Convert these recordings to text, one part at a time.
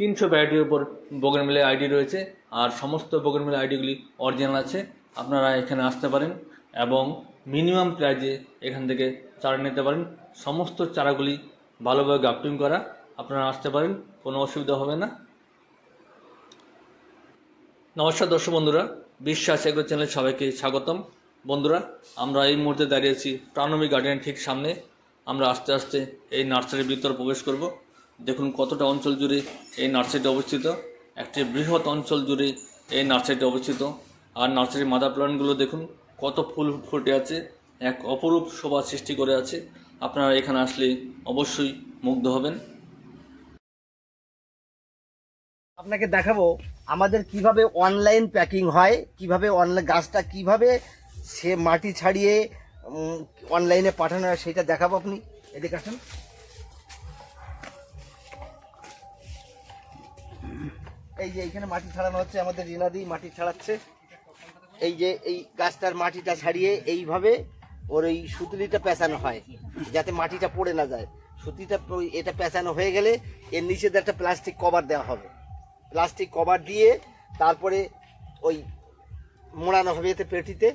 তিনশো ভ্যারাইটির উপর বোগেনমিলের আইডি রয়েছে, আর সমস্ত বোগেনমিলের আইডিগুলি অরিজিনাল আছে, আপনারা এখানে আসতে পারেন এবং মিনিমাম প্রাইজে এখান থেকে চারা নিতে পারেন। সমস্ত চারাগুলি ভালোভাবে গাফটিং করা, আপনারা আসতে পারেন, কোনো অসুবিধা হবে না। নমস্কার দর্শক বন্ধুরা, বিশ্বাস এগ্রো চ্যানেল সবাইকে স্বাগতম। বন্ধুরা, আমরা এই মুহূর্তে দাঁড়িয়েছি প্রাণবী গার্ডেনের ঠিক সামনে। আমরা আস্তে আস্তে এই নার্সারির ভিতরে প্রবেশ করব। দেখুন কতটা অঞ্চল জুড়ে এই নার্সারিটি অবস্থিত। একটি বৃহৎ অঞ্চল জুড়ে এই নার্সারিটি অবস্থিত। আর নার্সারির মাদার প্ল্যান্টগুলো দেখুন, কত ফুল ফুটে আছে, এক অপরূপ শোভা সৃষ্টি করে আছে। আপনারা এখানে আসলে অবশ্যই মুগ্ধ হবেন। আপনাকে দেখাবো আমাদের কীভাবে অনলাইন প্যাকিং হয়, কীভাবে অনলাইন গাছটা কীভাবে সে মাটি ছাড়িয়ে অনলাইনে পাঠানো হয়, সেটা দেখাবো আপনি। এদিকে আসুন। এই যে এইখানে মাটি ছাড়ানো হচ্ছে আমাদের রিনাদি মাটি ছাড়াচ্ছে। এই যে এই গাছটার মাটিটা ছাড়িয়ে এইভাবে ওর এই সুতলিটা পেঁচানো হয় যাতে মাটিটা পড়ে না যায়। সুতিটা এটা পেঁচানো হয়ে গেলে এর নিচে দিয়ে একটা প্লাস্টিক কভার দেওয়া হবে। প্লাস্টিক কভার দিয়ে তারপরে ওই মোড়ানো হবে এতে পেটিতে।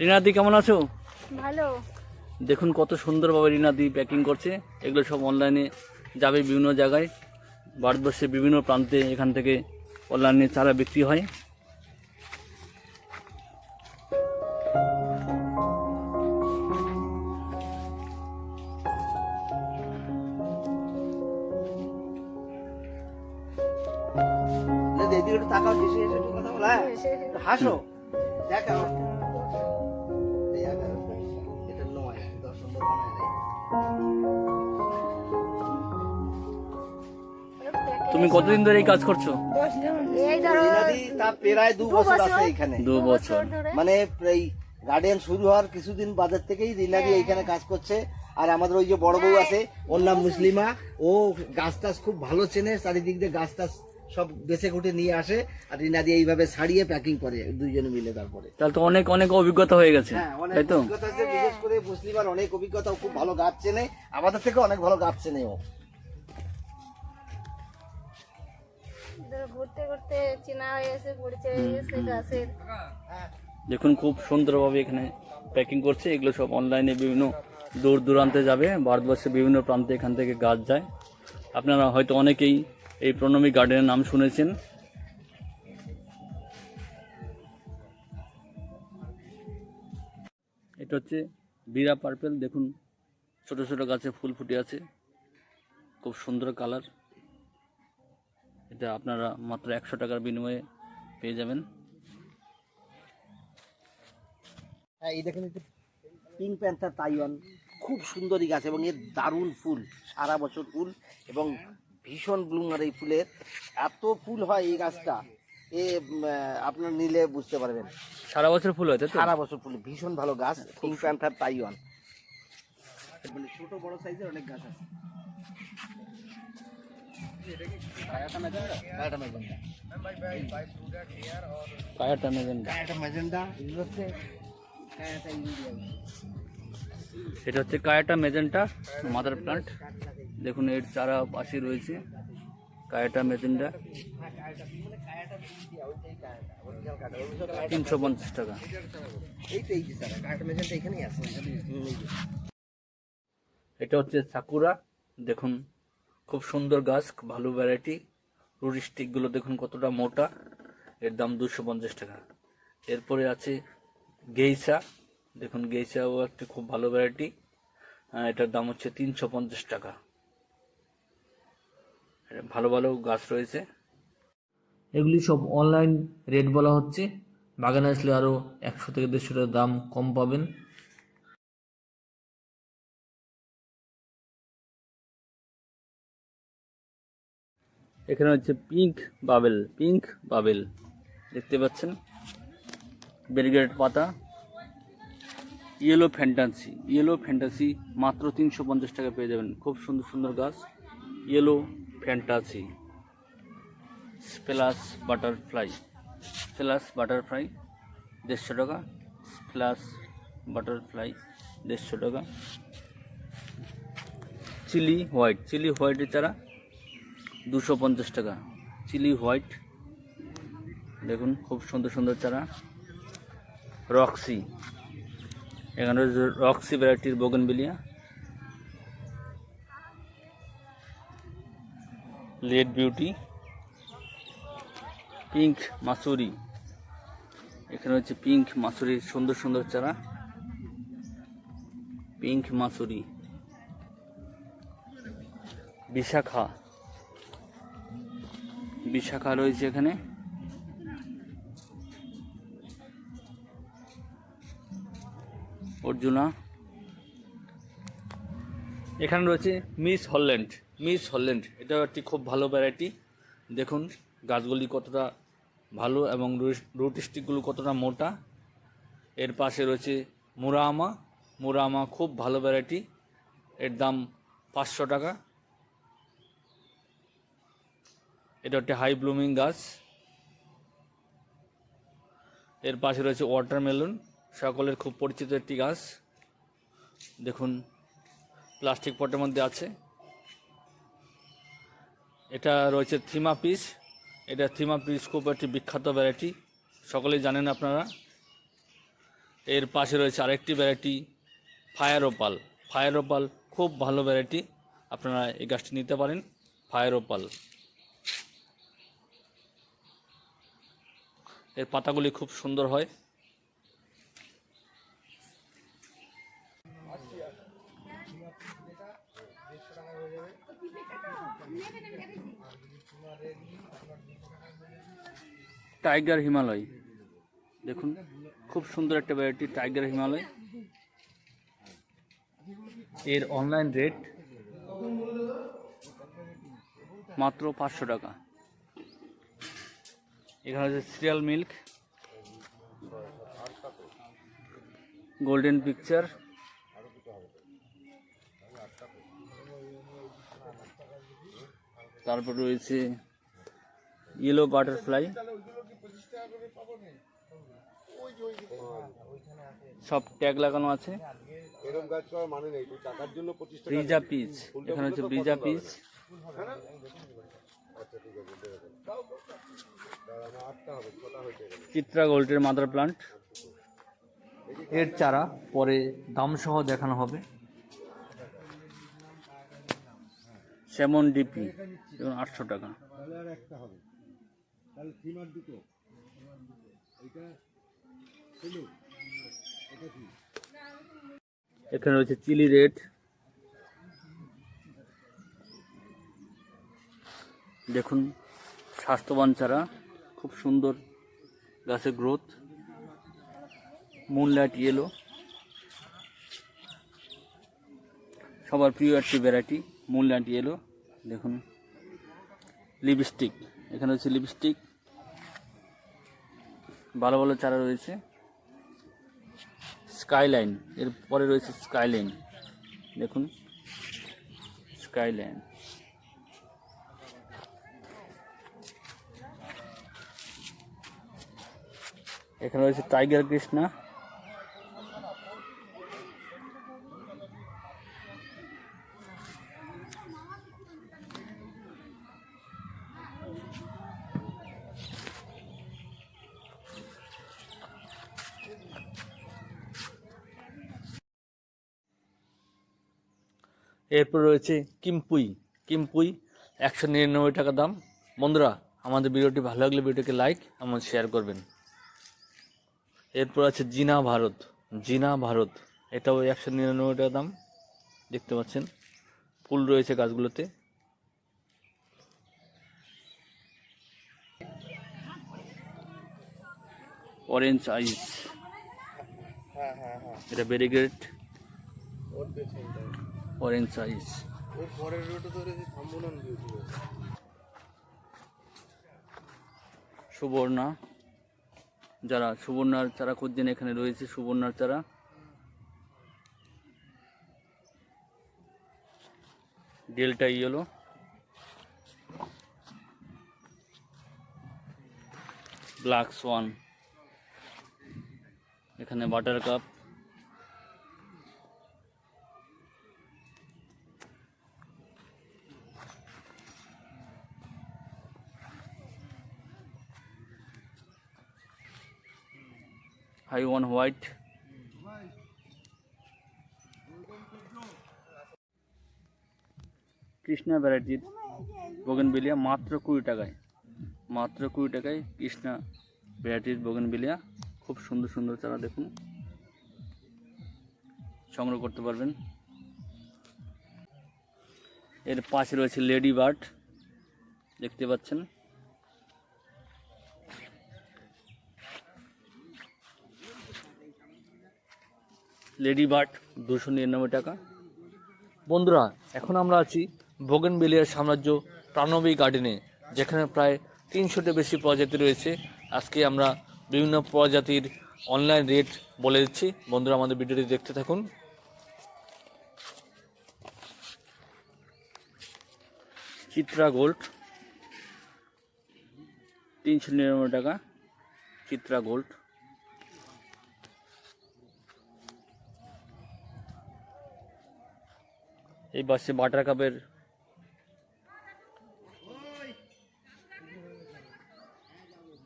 রিনাদি কেমন আছো? ভালো। দেখুন কত সুন্দরভাবে রিনাদি প্যাকিং করছে। এগুলো সব অনলাইনে যাবে বিভিন্ন জায়গায়। ভারতবর্ষের বিভিন্ন প্রান্তে এখান থেকে অনলাইনে চারা বিক্রি হয়। তাকাও কথা বলা হ্যাঁ? হাসো। দেখাও তুমি কতদিন ধরে এই কাজ করছ? এই ধরো রিনাদি তা প্রায় দু বছর আছে এখানে। দু বছর মানে এই গার্ডেন শুরু হওয়ার কিছুদিন বাদের থেকেই রিনাদি এইখানে কাজ করছে। আর আমাদের ওই যে বড় বউ আছে ওর নাম মুসলিমা। ও গাছ টাছ খুব ভালো চেনে চারিদিক দিয়ে গাছ টাছ সব বেছে কুটে নিয়ে আসে। আর রিনাদি এইভাবে ছাড়িয়ে প্যাকিং করে দুইজনে মিলে তারপরে। তাহলে তো অনেক অনেক অভিজ্ঞতা হয়ে গেছে হ্যাঁ তাই তো? অভিজ্ঞতা আছে বিশেষ করে মুসলিমার অনেক অভিজ্ঞতা খুব ভালো গাছ চেনে। আমাদের থেকে অনেক ভালো গাছ চেনে ও। ধরো ঘুরতে ঘুরতে চেনা হয়ে গেছে, পরিচয় হয়ে গেছে গাছের দেখুন, খুব সুন্দরভাবে এখানে প্যাকিং করছে। এগুলো সব অনলাইনে বিভিন্ন দূর দূরান্তে যাবে। ভারতবর্ষের বিভিন্ন প্রান্তে এখান থেকে গাছ যায়। আপনারা হয়তো অনেকেই এই প্রণমী গার্ডেনের নাম শুনেছেন। এটা হচ্ছে বিরা পার্পেল দেখুন, ছোট ছোট গাছে ফুল ফুটে আছে। খুব সুন্দর কালার এটা আপনারা মাত্র একশো টাকার বিনিময়ে পেয়ে যাবেন। হ্যাঁ এই দেখেন পিঙ্ক প্যান্থার তাইওয়ান। খুব সুন্দরী গাছ এবং এর দারুণ ফুল সারা বছর ফুল এবং ভীষণ ব্লুমার এই ফুলের। এত ফুল হয় এই গাছটা এ আপনার নিলে বুঝতে পারবেন। সারা বছর ফুল হয় সারা বছর ফুল ভীষণ ভালো গাছ পিঙ্ক প্যান্থার তাইওয়ান। মানে ছোট বড় সাইজের অনেক গাছ আছে। কায়াটা ম্যাজেন্ডা এগুলো হচ্ছে কায়াটা মেজেন্টা মাদার প্লান্ট দেখুন এর চারা পাশে রয়েছে কায়াটা মেজেন্টা তিনশো পঞ্চাশ টাকা। এটা হচ্ছে সাকুরা দেখুন খুব সুন্দর গাছ ভালো ভ্যারাইটি রুটি স্টিকগুলো দেখুন কতটা মোটা। এর দাম দুশো পঞ্চাশ টাকা। এরপরে আছে গেইসা। দেখুন গেইসাও একটি খুব ভালো ভ্যারাইটি এটার দাম হচ্ছে তিনশো পঞ্চাশ টাকা। ভালো ভালো গাছ রয়েছে। এগুলি সব অনলাইন রেট বলা হচ্ছে। বাগানে আসলে আরও একশো থেকে দেড়শো টাকা দাম কম পাবেন। এখানে হচ্ছে পিঙ্ক বাবেল পিঙ্ক বাবেল দেখতে পাচ্ছেন? ব্যারিগেড পাতা। ইয়েলো ফ্যান্টাসি ইয়েলো ফ্যান্টাসি মাত্র তিনশো পঞ্চাশ টাকা পেয়ে যাবেন। খুব সুন্দর সুন্দর গাছ। Yellow fantasy splash butterfly splash butterfly দেড়শো টাকা। স্প্লাস বাটারফ্লাই দেড়শো টাকা। চিলি হোয়াইট চিলি হোয়াইটের চারা দুশো পঞ্চাশ টাকা। Chilli white. দেখুন, খুব সুন্দর সুন্দর চারা। রক্সি। এখানে রক্সি ভ্যারাইটির বোগনবিলিয়া লেড বিউটি। পিঙ্ক মাসুরি। এখানে হচ্ছে পিঙ্ক মাসুরির সুন্দর সুন্দর চারা। পিঙ্ক মাসুরি। বিশাখা। বিশাখা রয়েছে এখানে অর্জুনা। এখানে রয়েছে মিস হল্যান্ড। মিস হল্যান্ড এটাও একটি খুব ভালো ভ্যারাইটি দেখুন, গাছগুলি কতটা ভালো এবং রুট স্টিকগুলো কতটা মোটা। এর পাশে রয়েছে মুরামা। মুরামা খুব ভালো ভ্যারাইটি এর দাম পাঁচশো টাকা। এটা একটি হাই ব্লুমিং গাছ। এর পাশে রয়েছে ওয়াটারমেলন সকলের খুব পরিচিত একটি গাছ। দেখুন প্লাস্টিক পটের মধ্যে আছে। এটা রয়েছে থিমা পিস এটা থিমা পিস খুব একটি বিখ্যাত ভ্যারাইটি সকলেই জানেন আপনারা। এর পাশে রয়েছে আরেকটি variety fire opal fire opal খুব ভালো ভ্যারাইটি আপনারা এই গাছটি নিতে পারেন ফায়ার ওপাল এর পাতাগুলি খুব সুন্দর হয়। টাইগার হিমালয়, দেখুন, খুব সুন্দর একটা ভ্যারাইটি টাইগার হিমালয়। এর অনলাইন রেট মাত্র পাঁচশো টাকা। এখানে হচ্ছে সিরিয়াল মিল্ক, গোল্ডেন পিকচার, তারপর রয়েছে ইয়েলো বাটারফ্লাই। সব ট্যাগ লাগানো আছে। ব্রিজা পিচ, এখানে হচ্ছে ব্রিজা পিচ। এখানে। চিত্রা গোল্ডের মাদার প্লান্ট। এর চারা পরে দাম সহ দেখানো হবে। সেমন ডিপি এবং আটশো টাকা। এখানে রয়েছে চিলি রেড। দেখুন, স্বাস্থ্যবান চারা, খুব সুন্দর গাছের গ্রোথ মুনলাইট ইয়েলো সবার প্রিয় একটি ভ্যারাইটি মুনলাইট ইয়েলো দেখুন লিপস্টিক এখানে হচ্ছে লিপস্টিক ভালো ভালো চারা রয়েছে স্কাইলাইন এর পরে রয়েছে স্কাইলাইন দেখুন স্কাইলাইন এখানে রয়েছে টাইগার কৃষ্ণা। এরপর রয়েছে কিমপুই। কিমপুই, একশো নিরানব্বই টাকা দাম। বন্ধুরা, আমাদের ভিডিওটি ভালো লাগলে ভিডিওকে লাইক এবং শেয়ার করবেন। এরপর আছে জিনা ভারত। জিনা ভারত। এটাও একশো নিরানব্বই টাকা দাম দেখতে পাচ্ছেন। ফুল রয়েছে গাছগুলোতে। অরেঞ্জ আইস হ্যাঁ হ্যাঁ হ্যাঁ। এটা পেছনটা অরেঞ্জ আইস সুবর্ণা। যারা সুবর্ণার চারা খুঁজছেন এখানে রয়েছে, সুবর্ণার চারা? Delta yellow. Black swan. এখানে butter cup. Hawaiian white. Krishna ভ্যারাইটির বোগেনবিলিয়া মাত্র কুড়ি টাকায়। মাত্র কুড়ি টাকায় কৃষ্ণা ভ্যারাইটির বোগেনবিলিয়া খুব সুন্দর সুন্দর চারা দেখুন। সংগ্রহ করতে পারবেন। এর পাশে রয়েছে লেডি বার্ড। দেখতে পাচ্ছেন। লেডি বার্ড দুশো নিরানব্বই টাকা। বন্ধুরা এখন আমরা আছি বোগেনবেলিয়ার সাম্রাজ্য প্রাণবী গার্ডেনে যেখানে প্রায় তিনশোটি বেশি প্রজাতি রয়েছে। আজকে আমরা বিভিন্ন প্রজাতির অনলাইন রেট বলে দিচ্ছি। বন্ধুরা আমাদের ভিডিওটি দেখতে থাকুন। চিত্রা গোল্ড তিনশো নিরানব্বই টাকা। চিত্রা গোল্ড। এই বাসে বাটার কাপের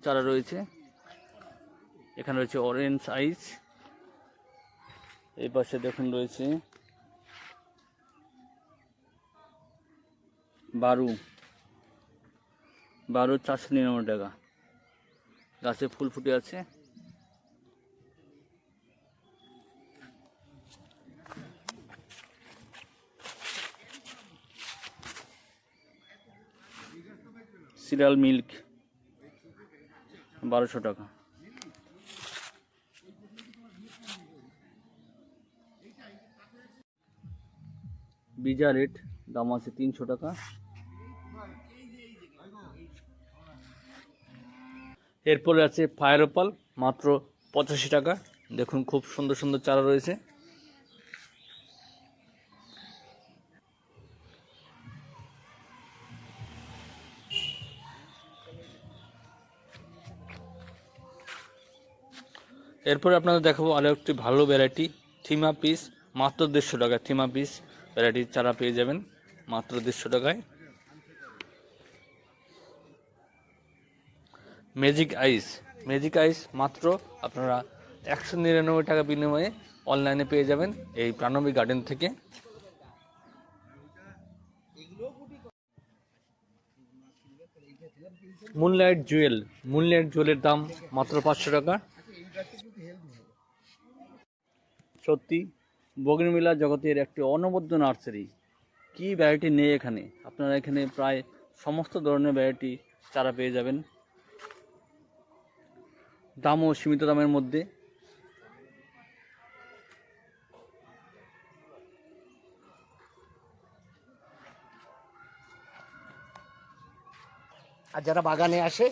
চারা রয়েছে। এখানে রয়েছে অরেঞ্জ আইস এই পাশে দেখুন রয়েছে বারু। বারো চারশো নিরানব্বই টাকা। গাছে ফুল ফুটে আছে। সিরিয়াল মিল্ক, বারোশো টাকা। বিজা রেট, দাম আছে তিনশো টাকা। এরপরে আছে ফায়ার মাত্র পঁচাশি টাকা। দেখুন, খুব সুন্দর সুন্দর চারা রয়েছে। এরপরে আপনাদের দেখাবো আরও একটি ভালো ভ্যারাইটি থিমা পিস মাত্র দেড়শো টাকায় থিমা পিস ভ্যারাইটির চারা পেয়ে যাবেন, মাত্র দেড়শো টাকায়। ম্যাজিক আইস ম্যাজিক আইস মাত্র আপনারা একশো নিরানব্বই টাকা বিনিময়ে অনলাইনে পেয়ে যাবেন এই প্রাণবী গার্ডেন থেকে। মুনলাইট জুয়েল মুনলাইট জুয়েলের দাম মাত্র পাঁচশো টাকা। সত্যি বগিনমিলা জগতের একটি অনবদ্য নার্সারি। কি ভ্যারাইটি নেই এখানে? আপনারা এখানে প্রায় সমস্ত ধরনের ভ্যারাইটি চারা পেয়ে যাবেন। দামও সীমিত দামের মধ্যে। আর যারা বাগানে আসে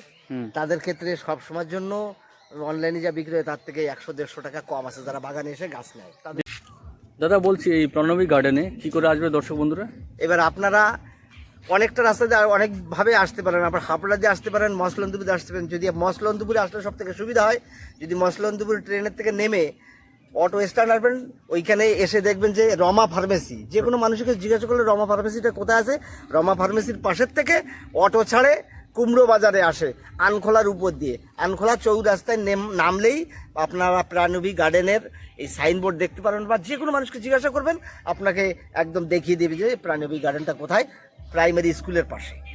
তাদের ক্ষেত্রে সব সময়ের জন্য অনলাইনে যা বিক্রি হয় তার থেকে একশো দেড়শো টাকা কম আছে। যারা বাগানে এসে গাছ নেয় তাদের দাদা বলছি এই প্রণবী গার্ডেনে কি করে আসবে দর্শক বন্ধুরা? এবার আপনারা অনেকটা রাস্তা দিয়ে অনেকভাবে আসতে পারেন। আপনার হাপড়া দিয়ে আসতে পারেন মসলন্দপুরে আসতে পারেন। যদি মসলন্দপুরে আসলে সব থেকে সুবিধা হয় যদি মসলন্দপুর ট্রেনের থেকে নেমে অটো স্ট্যান্ড আসবেন ওইখানে এসে দেখবেন যে রমা ফার্মেসি যে কোনো মানুষকে জিজ্ঞাসা করলে রমা ফার্মেসিটা কোথায় আছে? রমা ফার্মেসির পাশের থেকে অটো ছাড়ে কুমড়ো বাজারে আসে আনখোলার উপর দিয়ে। আনখোলা চৌরাস্তায় নেম- নামলেই আপনারা প্রাণবী গার্ডেনের এই সাইনবোর্ড দেখতে পারবেন বা যে কোনো মানুষকে জিজ্ঞাসা করবেন, আপনাকে একদম দেখিয়ে দেবে যে প্রাণবী গার্ডেনটা কোথায় প্রাইমারি স্কুলের পাশে।